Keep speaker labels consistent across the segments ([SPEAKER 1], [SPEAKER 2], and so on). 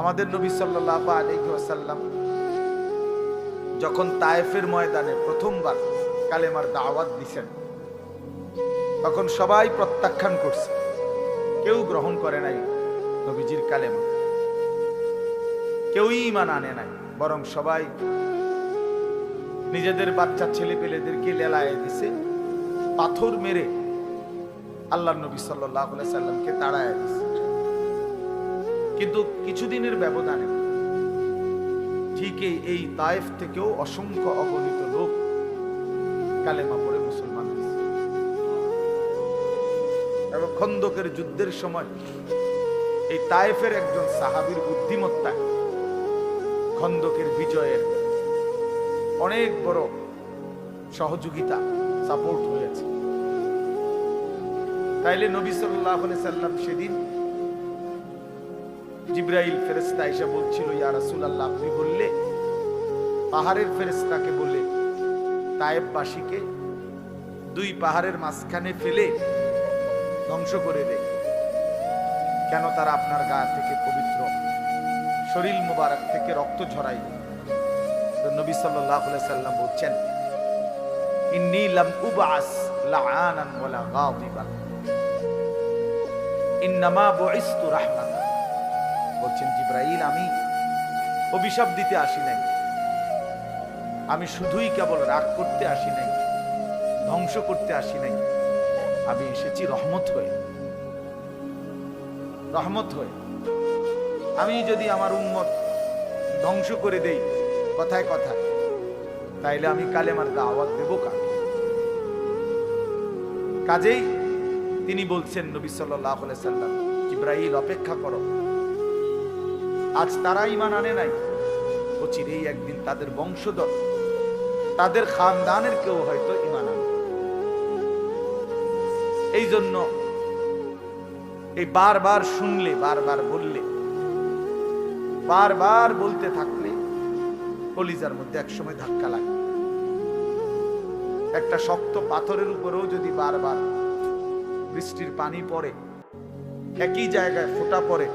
[SPEAKER 1] আমাদের নবী সাল্লাহ আলহি ওয়াসাল্লাম যখন তায়েফের ময়দানে প্রথমবার কালেমার দাওয়াত দিছেন, তখন সবাই প্রত্যাখ্যান করছে, কেউ গ্রহণ করে নাই নবীজির কালেমা, কেউই ইমান আনে নাই, বরং সবাই নিজেদের বাচ্চা ছেলে পেলেদেরকে লেলায় দিছে, পাথর মেরে আল্লাহ নবী সাল্লাহ সাল্লামকে তাড়ায় দিছে। কিন্তু কিছুদিনের ব্যবধানে। ঠিকই এই তায়েফ থেকেও অসংখ্য অগণিত লোক কালেমা পড়ে মুসলমান এবং খন্দকের যুদ্ধের সময় এই তায়েফের একজন সাহাবীর বুদ্ধিমত্তায় খন্দকের বিজয়ের অনেক বড় সহযোগিতা সাপোর্ট হয়েছে। তাইলে নবী সাল্লাহ সাল্লাম সেদিন জিব্রাইল ফেরেস্তা এসে বলছিল, ইয়া রাসূলুল্লাহ, আপনি বললে? পাহাড়ের ফেরেস্তাকে বলে তায়েববাসীকে দুই পাহাড়ের মাঝখানে ফেলে ধ্বংস করে দেয় কেন তারা আপনার গা থেকে পবিত্র শরীর মুবারক থেকে রক্ত ঝরাই নবী আলাইহি সাল্লাম বলছেন, ইন্নী লাম উবাস লাআনান ওয়ালা গাদিবান। ইন্নামা বুইসতু বলছেন, জিব্রাইল, আমি অভিশাপ দিতে আসি নাই। আমি শুধুই কেবল রাগ করতে আসি নাই, ধ্বংস করতে আসি নাই। আমি এসেছি রহমত হয়ে। রহমত হয়ে। আমি যদি আমার উম্মত ধ্বংস করে দেই, কথায় কথায়, তাইলে আমি কালেমার দাওয়াত দেব কাকে? কাজেই তিনি বলছেন, নবী সাল্লাহ সাল্লাম জিব্রাইল, অপেক্ষা করো। আজ তারা ইমান আনে নাই। ও চিরেই একদিন তাদের বংশধর, তাদের খানদানের কেউ হয়তো ইমান আনে এই জন্য এই বারবার শুনলে, বারবার বললে, বারবার বলতে থাকলে কলিজার মধ্যে একসময় ধাক্কা লাগে। একটা শক্ত পাথরের উপরেও যদি বারবার বৃষ্টির পানি পড়ে, একই জায়গায় ফোটা পড়ে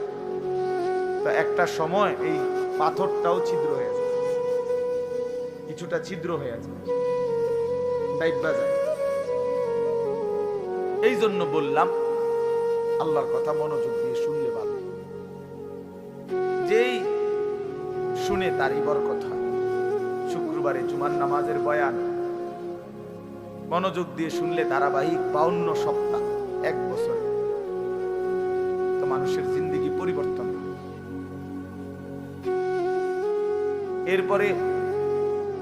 [SPEAKER 1] তো একটা সময় এই পাথরটাও ছিদ্র হয়ে যায়। কিছুটা ছিদ্র হয়ে যায়। এই জন্য বললাম, আল্লাহর কথা মনোযোগ দিয়ে শুনলে ভালো। যেই শুনে তারই হয়। শুক্রবারে জুমার নামাজের বয়ান। মনোযোগ দিয়ে শুনলে ধারাবাহিক বাউন্ন সপ্তাহ, এক বছর। তো মানুষের জিন্দিগি পরিবর্তন এরপরে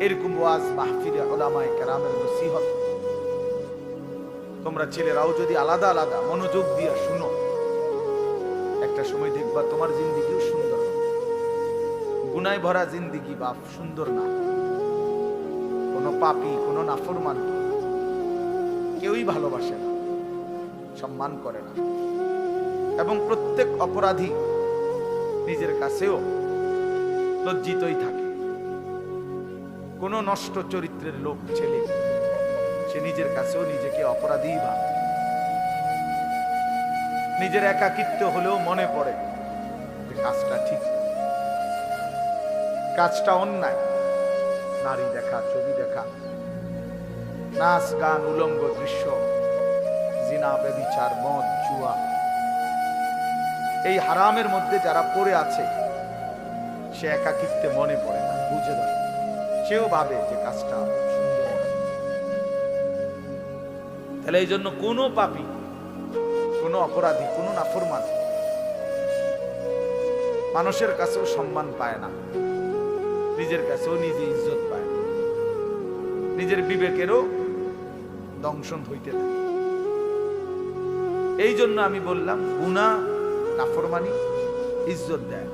[SPEAKER 1] এরকম ওয়াজ মাহফিলে ওলামায়ে কেরামের নসিহত। তোমরা ছেলেরাও যদি আলাদা আলাদা মনোযোগ দিয়ে শুনো, একটা সময় দেখবা তোমার জিন্দিগিও সুন্দর। গুনায় ভরা জিন্দিগি বাপ, সুন্দর না। কোনো পাপি, কোনো নাফরমান কেউই ভালোবাসে না, সম্মান করে না। এবং প্রত্যেক অপরাধী নিজের কাছেও লজ্জিতই থাকে। কোনো নষ্ট চরিত্রের লোক ছেলে। সে নিজের কাছেও নিজেকে অপরাধী ভাবে। নিজের একাকিত্ব হলেও মনে পড়ে কাজটা ঠিক। কাজটা অন্যায়। নারী দেখা, ছবি দেখা, নাচ, গান, উলঙ্গ দৃশ্য, জিনা বেবিচার মদ, জুয়া। এই হারামের মধ্যে যারা পড়ে আছে, সে একাকিত্বে মনে পড়ে না, বুঝে না। সেও ভাবে যে কাজটা তাহলে এই জন্য কোনো পাপি, কোনো অপরাধী, কোনো নাফরমান মানুষের কাছেও সম্মান পায় না। নিজের কাছেও নিজে ইজ্জত পায় না। নিজের বিবেকেরও দংশন হইতে থাকে। এই জন্য আমি বললাম গুণা নাফরমানি, ইজ্জত দেয়